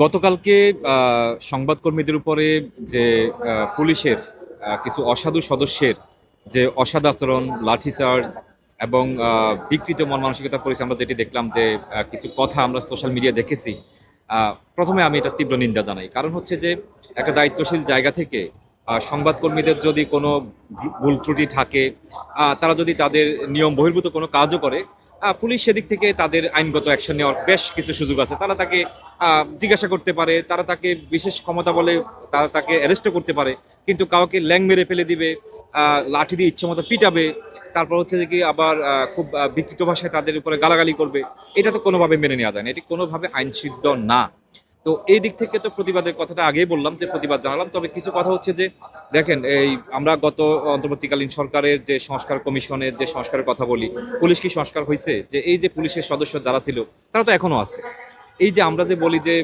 গতকালকে সংবাদকর্মীদের উপরে যে পুলিশের কিছু অসাধু সদস্যের যে অসদাচরণ লাঠিচার্জ এবং বিকৃত মন মানসিকতার পরিচয় আমরা যেটি দেখলাম যে কিছু কথা আমরা সোশ্যাল মিডিয়া দেখেছি প্রথমে আমি এটা তীব্র নিন্দা জানাই। কারণ হচ্ছে যে, একটা দায়িত্বশীল জায়গা থেকে সংবাদকর্মীদের যদি কোনো ভুল- ত্রুটি থাকে তারা যদি তাদের নিয়ম বহির্ভূত কোনো কাজও করে পুলিশ সেদিক থেকে তাদের আইনগত অ্যাকশন নেওয়ার বেশ কিছু সুযোগ আছে। তারা তাকে জিজ্ঞাসা করতে পারে, তারা তাকে বিশেষ ক্ষমতা বলে তারা তাকে অ্যারেস্টও করতে পারে, কিন্তু কাউকে ল্যাং মেরে ফেলে দিবে লাঠি দিয়ে ইচ্ছে মতো পিটাবে, তারপর হচ্ছে যে কি আবার খুব বিকৃত ভাষায় তাদের উপরে গালাগালি করবে, এটা তো কোনোভাবে মেনে নেওয়া যায় না। এটি কোনোভাবে আইনসিদ্ধ না। তো এই দিক থেকে তো প্রতিবাদের কথাটা আগেই বললাম যে প্রতিবাদ জানালাম। তবে কিছু কথা হচ্ছে যে, দেখেন, এই আমরা গত অন্তর্বর্তীকালীন সরকারের যে সংস্কার কমিশনের যে সংস্কারের কথা বলি, পুলিশ কি সংস্কার হয়েছে যে এই যে পুলিশের সদস্য যারা ছিল, তারা তো এখনও আছে। এই যে আমরা যে বলি যে